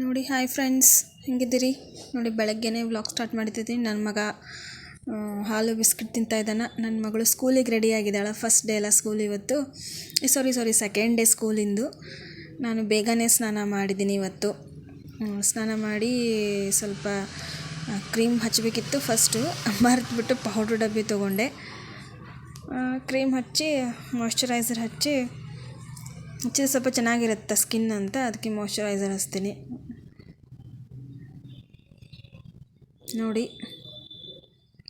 ನೋಡಿ hi friends ಹೆಂಗಿದ್ದೀರಿ? ನೋಡಿ, ಬೆಳಗ್ಗೆನೇ ವ್ಲಾಗ್ ಸ್ಟಾರ್ಟ್ ಮಾಡಿದ್ದೀನಿ ನನ್ನ ಮಗ ಹಾಲು, ಬಿಸ್ಕಿಟ್ ತಿಂತಾ ಇದ್ದಾನೆ. ನನ್ನ ಮಗಳು ಸ್ಕೂಲಿಗೆ ರೆಡಿ ಆಗಿದ್ದಾಳೆ. ಫಸ್ಟ್ ಡೇ ಅಲ್ಲ ಸ್ಕೂಲ್ ಇವತ್ತು. ಸಾರಿ ಸಾರಿ ಸೆಕೆಂಡ್ ಡೇ ಸ್ಕೂಲಿಂದು ನಾನು ಬೇಗನೆ ಸ್ನಾನ ಮಾಡಿದ್ದೀನಿ ಇವತ್ತು. ಸ್ನಾನ ಮಾಡಿ ಸ್ವಲ್ಪ ಕ್ರೀಮ್ ಹಚ್ಚಬೇಕಿತ್ತು ಫಸ್ಟು ಮರೆತುಬಿಟ್ಟು ಪೌಡ್ರ್ ಡಬ್ಬಿ ತೊಗೊಂಡೆ. ಕ್ರೀಮ್ ಹಚ್ಚಿ ಮಾಯ್ಶ್ಚರೈಸರ್ ಹಚ್ಚಿ ಹಚ್ಚಿದ್ರೆ ಸ್ವಲ್ಪ ಚೆನ್ನಾಗಿರುತ್ತೆ ಸ್ಕಿನ್ ಅಂತ, ಅದಕ್ಕೆ ಮಾಯ್ಶ್ಚರೈಸರ್ ಹಚ್ತೀನಿ. ನೋಡಿ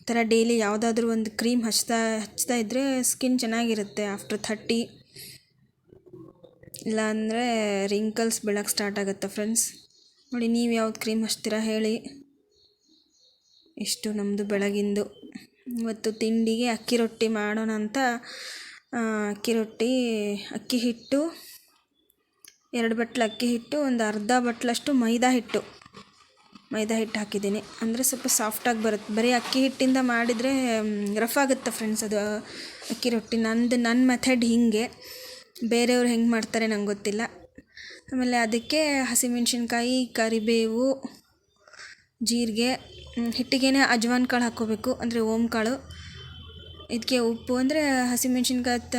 ಥರ ಡೈಲಿ ಯಾವುದಾದ್ರೂ ಒಂದು ಕ್ರೀಮ್ ಹಚ್ತಾ ಹಚ್ತಾ ಇದ್ದರೆ ಸ್ಕಿನ್ ಚೆನ್ನಾಗಿರುತ್ತೆ ಆಫ್ಟರ್ ಥರ್ಟಿ ಇಲ್ಲಾಂದರೆ ರಿಂಕಲ್ಸ್ ಬೆಳಕ್ಕೆ ಸ್ಟಾರ್ಟ್ ಆಗುತ್ತೆ ಫ್ರೆಂಡ್ಸ್ ನೋಡಿ, ನೀವು ಯಾವ್ದು ಕ್ರೀಮ್ ಹಚ್ತೀರಾ ಹೇಳಿ. ಇಷ್ಟು ನಮ್ಮದು ಬೆಳಗಿಂದು. ಇವತ್ತು ತಿಂಡಿಗೆ ಅಕ್ಕಿ ರೊಟ್ಟಿ ಮಾಡೋಣ ಅಂತ ಅಕ್ಕಿ ರೊಟ್ಟಿ, ಅಕ್ಕಿ ಹಿಟ್ಟು, ಎರಡು ಬಟ್ಲು ಅಕ್ಕಿ ಹಿಟ್ಟು, ಒಂದು ಅರ್ಧ ಬಟ್ಲಷ್ಟು ಮೈದಾ ಹಿಟ್ಟು. ಮೈದಾ ಹಿಟ್ಟು ಹಾಕಿದ್ದೀನಿ. ಅಂದರೆ ಸ್ವಲ್ಪ ಸಾಫ್ಟಾಗಿ ಬರುತ್ತೆ. ಬರೀ ಅಕ್ಕಿ ಹಿಟ್ಟಿಂದ ಮಾಡಿದರೆ ರಫ್ ಆಗುತ್ತೆ ಫ್ರೆಂಡ್ಸ್ ಅದು. ಅಕ್ಕಿ ರೊಟ್ಟಿ ನಂದು ನನ್ನ ಮೆಥಡ್ ಹೀಗೆ. ಬೇರೆಯವ್ರು ಹೆಂಗೆ ಮಾಡ್ತಾರೆ ನಂಗೆ ಗೊತ್ತಿಲ್ಲ. ಆಮೇಲೆ ಅದಕ್ಕೆ ಹಸಿಮೆಣ್ಸಿನ್ಕಾಯಿ, ಕರಿಬೇವು, ಜೀರಿಗೆ ಹಿಟ್ಟಿಗೆ ಅಜ್ವಾನ್ ಕಾಳು ಹಾಕ್ಕೋಬೇಕು. ಅಂದರೆ ಓಮ್ ಕಾಳು ಇದಕ್ಕೆ ಉಪ್ಪು ಅಂದರೆ ಹಸಿಮೆಣ್ಸಿನ್ಕಾಯಿ ತ,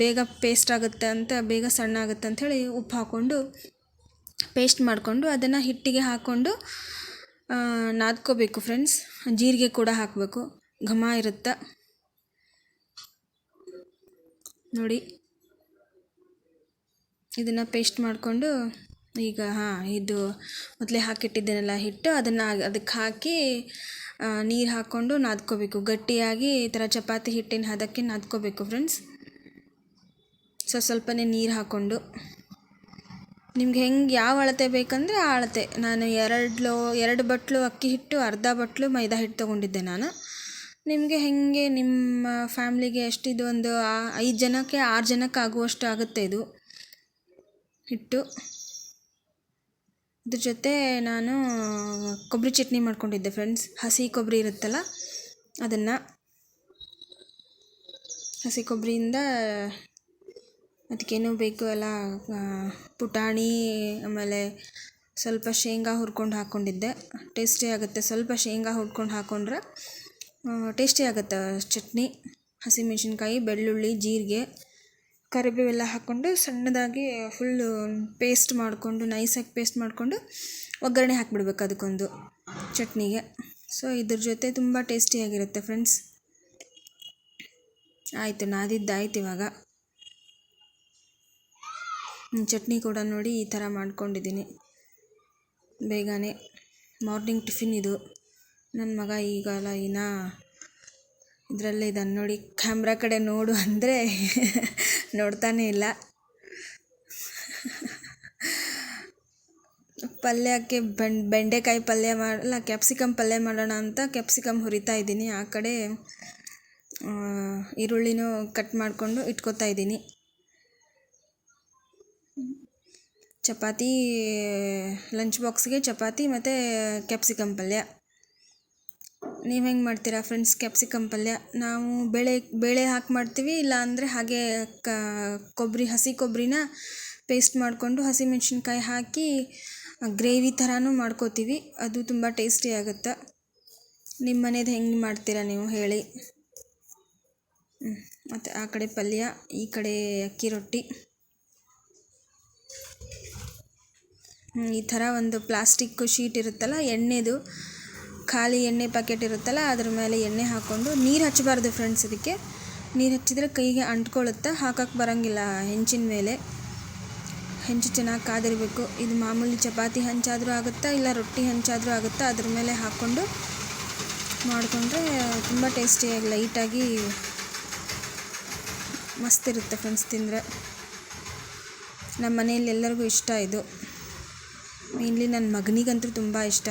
ಬೇಗ ಪೇಸ್ಟ್ ಆಗುತ್ತೆ ಅಂತ, ಬೇಗ ಸಣ್ಣ ಆಗುತ್ತೆ ಅಂಥೇಳಿ ಉಪ್ಪು ಹಾಕ್ಕೊಂಡು ಪೇಸ್ಟ್ ಮಾಡಿಕೊಂಡು ಅದನ್ನು ಹಿಟ್ಟಿಗೆ ಹಾಕ್ಕೊಂಡು ನಾದ್ಕೋಬೇಕು ಫ್ರೆಂಡ್ಸ್ ಜೀರಿಗೆ ಕೂಡ ಹಾಕಬೇಕು. ಘಮ ಇರುತ್ತೆ? ನೋಡಿ. ಇದನ್ನು ಪೇಸ್ಟ್ ಮಾಡಿಕೊಂಡು ಈಗ, ಹಾಂ, ಇದು ಮೊದಲೇ ಹಾಕಿಟ್ಟಿದ್ದೇನಲ್ಲ ಹಿಟ್ಟು, ಅದನ್ನು ಅದಕ್ಕೆ ಹಾಕಿ ನೀರು ಹಾಕ್ಕೊಂಡು ನಾದ್ಕೋಬೇಕು. ಗಟ್ಟಿಯಾಗಿ ಈ ಥರ ಚಪಾತಿ ಹಿಟ್ಟಿನ ಹದಕ್ಕೆ ನಾದ್ಕೋಬೇಕು ಫ್ರೆಂಡ್ಸ್ ಸೊ, ಸ್ವಲ್ಪನೇ ನೀರು ಹಾಕ್ಕೊಂಡು ನಿಮ್ಗೆ ಹೆಂಗೆ ಯಾವ ಅಳತೆ ಬೇಕಂದರೆ ಆ ಅಳತೆ. ನಾನು ಎರಡು ಎರಡು ಬಟ್ಲು ಅಕ್ಕಿ ಹಿಟ್ಟು, ಅರ್ಧ ಬಟ್ಲು ಮೈದಾ ಹಿಟ್ಟು ತೊಗೊಂಡಿದ್ದೆ ನಾನು. ನಿಮಗೆ ಹೆಂಗೆ ನಿಮ್ಮ ಫ್ಯಾಮ್ಲಿಗೆ ಎಷ್ಟಿದು ಒಂದು ಐದು ಜನಕ್ಕೆ ಆರು ಜನಕ್ಕೆ ಆಗುವಷ್ಟು ಆಗುತ್ತೆ ಇದು ಹಿಟ್ಟು? ಇದ್ರ ಜೊತೆ ನಾನು ಕೊಬ್ಬರಿ ಚಟ್ನಿ ಮಾಡ್ಕೊಂಡಿದ್ದೆ ಫ್ರೆಂಡ್ಸ್ ಹಸಿ ಕೊಬ್ಬರಿ ಇರುತ್ತಲ್ಲ, ಅದನ್ನು ಹಸಿ ಕೊಬ್ಬರಿಯಿಂದ ಅದಕ್ಕೇನು ಬೇಕು ಎಲ್ಲ ಪುಟಾಣಿ, ಆಮೇಲೆ ಸ್ವಲ್ಪ ಶೇಂಗಾ ಹುರ್ಕೊಂಡು ಹಾಕ್ಕೊಂಡಿದ್ದೆ ಟೇಸ್ಟಿ ಆಗುತ್ತೆ. ಸ್ವಲ್ಪ ಶೇಂಗಾ ಹುರ್ಕೊಂಡು ಹಾಕ್ಕೊಂಡ್ರೆ ಟೇಸ್ಟಿ ಆಗುತ್ತೆ ಚಟ್ನಿ. ಹಸಿಮೆಣ್ಸಿನ್ಕಾಯಿ ಬೆಳ್ಳುಳ್ಳಿ, ಜೀರಿಗೆ ಕರಿಬೇವೆಲ್ಲ ಹಾಕ್ಕೊಂಡು ಸಣ್ಣದಾಗಿ ಫುಲ್ ಪೇಸ್ಟ್ ಮಾಡಿಕೊಂಡು ನೈಸಾಗಿ ಪೇಸ್ಟ್ ಮಾಡಿಕೊಂಡು ಒಗ್ಗರಣೆ ಹಾಕಿಬಿಡ್ಬೇಕು ಅದಕ್ಕೊಂದು ಚಟ್ನಿಗೆ. ಸೊ ಇದ್ರ ಜೊತೆ ತುಂಬ ಟೇಸ್ಟಿಯಾಗಿರುತ್ತೆ ಫ್ರೆಂಡ್ಸ್ ಆಯಿತು ನಾದಿದ್ದಾಯ್ತು ಇವಾಗ. ಚಟ್ನಿ ಕೂಡ ನೋಡಿ ಈ ಥರ ಮಾಡ್ಕೊಂಡಿದ್ದೀನಿ. ಬೇಗನೆ. ಮಾರ್ನಿಂಗ್ ಟಿಫಿನ್ ಇದು. ನನ್ನ ಮಗ ಈಗಲ್ಲ ಇನ್ನ ಇದರಲ್ಲೇ ಇದನ್ನು ನೋಡಿ ಕ್ಯಾಮ್ರಾ ಕಡೆ ನೋಡು ಅಂದರೆ ನೋಡ್ತಾನೆ ಇಲ್ಲ. ಪಲ್ಯಕ್ಕೆ ಬೆಂಡ್ ಬೆಂಡೆಕಾಯಿ ಪಲ್ಯ ಮಾಡಲ್ಲ ಕ್ಯಾಪ್ಸಿಕಮ್ ಪಲ್ಯ ಮಾಡೋಣ ಅಂತ ಕ್ಯಾಪ್ಸಿಕಮ್ ಹುರಿತಾ ಇದ್ದೀನಿ. ಆ ಕಡೆ ಈರುಳ್ಳಿನೂ ಕಟ್ ಮಾಡಿಕೊಂಡು ಇಟ್ಕೋತಾ ಇದ್ದೀನಿ. ಚಪಾತಿ ಲಂಚ್ ಬಾಕ್ಸ್ಗೆ ಚಪಾತಿ ಮತ್ತು ಕ್ಯಾಪ್ಸಿಕಮ್ ಪಲ್ಯ. ನೀವು ಹೆಂಗೆ ಮಾಡ್ತೀರಾ ಫ್ರೆಂಡ್ಸ್ ಕ್ಯಾಪ್ಸಿಕಮ್ ಪಲ್ಯ? ನಾವು ಬೇಳೆ ಬೇಳೆ ಹಾಕಿ ಮಾಡ್ತೀವಿ, ಇಲ್ಲ ಅಂದರೆ ಹಾಗೆ ಕ ಕೊಬ್ಬರಿ ಹಸಿ ಕೊಬ್ಬರಿನ ಪೇಸ್ಟ್ ಮಾಡಿಕೊಂಡು ಹಸಿಮೆಣ್ಸಿನ್ಕಾಯಿ ಹಾಕಿ ಗ್ರೇವಿ ಥರನೂ ಮಾಡ್ಕೋತೀವಿ. ಅದು ತುಂಬ ಟೇಸ್ಟಿ ಆಗುತ್ತೆ? ನಿಮ್ಮ ಮನೇದು ಹೆಂಗೆ ಮಾಡ್ತೀರಾ ನೀವು ಹೇಳಿ. ಮತ್ತು ಆ ಕಡೆ ಪಲ್ಯ, ಈ ಕಡೆ ಅಕ್ಕಿ ರೊಟ್ಟಿ. ಈ ಥರ ಒಂದು ಪ್ಲಾಸ್ಟಿಕ್ ಶೀಟ್ ಇರುತ್ತಲ್ಲ, ಎಣ್ಣೆದು. ಖಾಲಿ ಎಣ್ಣೆ ಪ್ಯಾಕೆಟ್ ಇರುತ್ತಲ್ಲ, ಅದ್ರ ಮೇಲೆ ಎಣ್ಣೆ ಹಾಕ್ಕೊಂಡು ನೀರು ಹಚ್ಚಬಾರ್ದು ಫ್ರೆಂಡ್ಸ್ ಇದಕ್ಕೆ. ನೀರು ಹಚ್ಚಿದ್ರೆ ಕೈಗೆ ಅಂಟ್ಕೊಳ್ಳುತ್ತೆ ಹಾಕಕ್ಕೆ ಬರೋಂಗಿಲ್ಲ ಹೆಂಚಿನ ಮೇಲೆ. ಹೆಂಚು ಚೆನ್ನಾಗಿ ಕಾದಿರಬೇಕು. ಇದು ಮಾಮೂಲಿ ಚಪಾತಿ ಹಂಚಾದರೂ ಆಗುತ್ತಾ, ಇಲ್ಲ ರೊಟ್ಟಿ ಹಂಚಾದರೂ ಆಗುತ್ತಾ, ಅದ್ರ ಮೇಲೆ ಹಾಕ್ಕೊಂಡು ಮಾಡಿಕೊಂಡ್ರೆ ತುಂಬ ಟೇಸ್ಟಿಯಾಗಿ ಲೈಟಾಗಿ ಮಸ್ತ್ ಇರುತ್ತೆ ಫ್ರೆಂಡ್ಸ್ ತಿಂದರೆ. ನಮ್ಮ ಮನೆಯಲ್ಲಿ ಎಲ್ಲರಿಗೂ ಇಷ್ಟ ಇದು. ಮೇನ್ಲಿ ನನ್ನ ಮಗನಿಗಂತೂ ತುಂಬ ಇಷ್ಟ.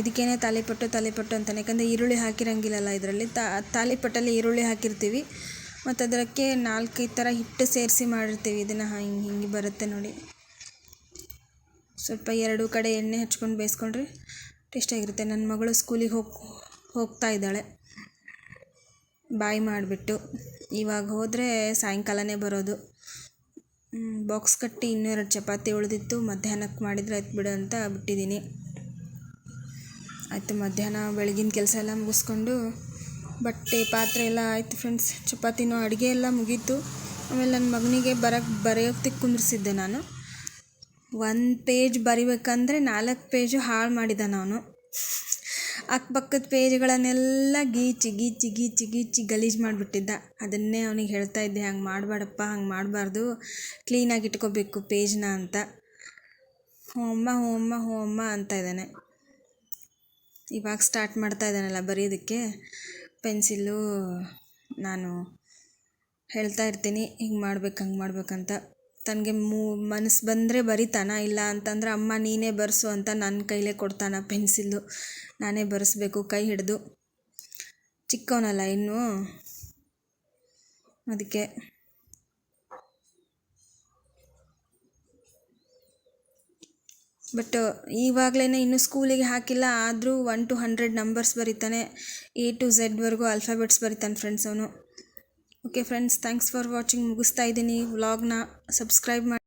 ಇದಕ್ಕೇನೆ ತಾಲಿಪಟ್ಟು ತಾಲಿಪಟ್ಟು ಅಂತಾನೆ. ಯಾಕಂದರೆ ಈರುಳ್ಳಿ ಹಾಕಿರಂಗಿಲ್ಲಲ್ಲ ಇದರಲ್ಲಿ. ತಾಲಿಪಟ್ಟಲ್ಲಿ ಈರುಳ್ಳಿ ಹಾಕಿರ್ತೀವಿ. ಮತ್ತು ಅದಕ್ಕೆ ನಾಲ್ಕೈದು ಥರ ಹಿಟ್ಟು ಸೇರಿಸಿ ಮಾಡಿರ್ತೀವಿ. ಇದನ್ನು ಹಿಂಗೆ ಹಿಂಗೆ ಬರುತ್ತೆ ನೋಡಿ. ಸ್ವಲ್ಪ ಎರಡು ಕಡೆ ಎಣ್ಣೆ ಹಚ್ಕೊಂಡು ಬೇಯಿಸ್ಕೊಂಡ್ರೆ ಟೇಸ್ಟಾಗಿರುತ್ತೆ ನನ್ನ ಮಗಳು ಸ್ಕೂಲಿಗೆ ಹೋಗಿ, ಹೋಗ್ತಾ ಇದ್ದಾಳೆ. ಬಾಯಿ ಮಾಡಿಬಿಟ್ಟು. ಇವಾಗ ಹೋದರೆ ಸಾಯಂಕಾಲನೇ ಬರೋದು. ಬಾಕ್ಸ್ ಕಟ್ಟಿ ಇನ್ನೂ ಎರಡು ಚಪಾತಿ ಉಳಿದಿತ್ತು. ಮಧ್ಯಾಹ್ನಕ್ಕೆ ಮಾಡಿದರೆ ಆಯ್ತು ಬಿಡು ಅಂತ ಬಿಟ್ಟಿದ್ದೀನಿ. ಆಯಿತು, ಮಧ್ಯಾಹ್ನ ಬೆಳಗಿನ ಕೆಲಸ ಎಲ್ಲ ಮುಗಿಸ್ಕೊಂಡು ಬಟ್ಟೆ ಪಾತ್ರೆ ಎಲ್ಲ ಆಯಿತು ಫ್ರೆಂಡ್ಸ್ ಚಪಾತಿನೂ ಅಡುಗೆ ಎಲ್ಲ ಮುಗೀತು. ಆಮೇಲೆ ನನ್ನ ಮಗನಿಗೆ ಬರೋಕ್ಕೆ ಬರೆಯೋಕ್ಕೆ ಕುಂದ್ರಿಸಿದ್ದೆ ನಾನು. ಒಂದು ಪೇಜ್ ಬರಿಬೇಕಂದ್ರೆ ನಾಲ್ಕು ಪೇಜು ಹಾಳು ಮಾಡಿದ್ದಾನೆ ಅವನು ಅಕ್ಕಪಕ್ಕದ ಪೇಜ್ಗಳನ್ನೆಲ್ಲ ಗೀಚಿ ಗೀಚಿ ಗೀಚಿ ಗೀಚಿ ಗಲೀಜು ಮಾಡಿಬಿಟ್ಟಿದ್ದ. ಅದನ್ನೇ ಅವನಿಗೆ ಹೇಳ್ತಾ ಇದ್ದೆ, ಹಂಗೆ ಮಾಡಬೇಡಪ್ಪ, ಹಂಗೆ ಮಾಡಬಾರ್ದು. ಕ್ಲೀನಾಗಿ ಇಟ್ಕೋಬೇಕು ಪೇಜ್ನ ಅಂತ. ಹೋಮ್ಮ ಹೋಮ್ಮ ಹೋಮ್ಮ ಅಂತ ಇದ್ದಾನೆ. ಇವಾಗ ಸ್ಟಾರ್ಟ್ ಮಾಡ್ತಾ ಇದ್ದಾನಲ್ಲ ಬರೆಯೋದಕ್ಕೆ. ಪೆನ್ಸಿಲ್ಲು ನಾನು ಹೇಳ್ತಾ ಇರ್ತೀನಿ, ಹಿಂಗೆ ಮಾಡ್ಬೇಕು, ಹಂಗೆ ಮಾಡ್ಬೇಕಂತ ತನಗೆ ಮೂ, ಮನಸ್ಸು ಬಂದರೆ ಬರಿತಾನ ಇಲ್ಲ ಅಂತಂದ್ರೆ, ಅಮ್ಮ, ನೀನೇ ಬರೆಸು ಅಂತ ನನ್ನ ಕೈಲೇ ಕೊಡ್ತಾನ ಪೆನ್ಸಿಲ್ಲು ನಾನೇ ಬರೆಸ್ಬೇಕು, ಕೈ ಹಿಡಿದು. ಚಿಕ್ಕವನಲ್ಲ ಇನ್ನೂ. ಅದಕ್ಕೆ ಬಟ್ ಇವಾಗಲೇ ಇನ್ನೂ ಸ್ಕೂಲಿಗೆ ಹಾಕಿಲ್ಲ. ಆದರೂ ಒನ್ ಟು ಹಂಡ್ರೆಡ್ ನಂಬರ್ಸ್ ಬರೀತಾನೆ. ಎ ಟು ಝೆಡ್ವರೆಗೂ ಆಲ್ಫಾಬೆಟ್ಸ್ ಬರೀತಾನೆ ಫ್ರೆಂಡ್ಸ್ ಅವನು. Okay friends thanks for watching ಮುಗಿಸ್ತಾ ಇದ್ದೀನಿ ವ್ಲಾಗ್ನ ಸಬ್ಸ್ಕ್ರೈಬ್ ಮಾಡಿ.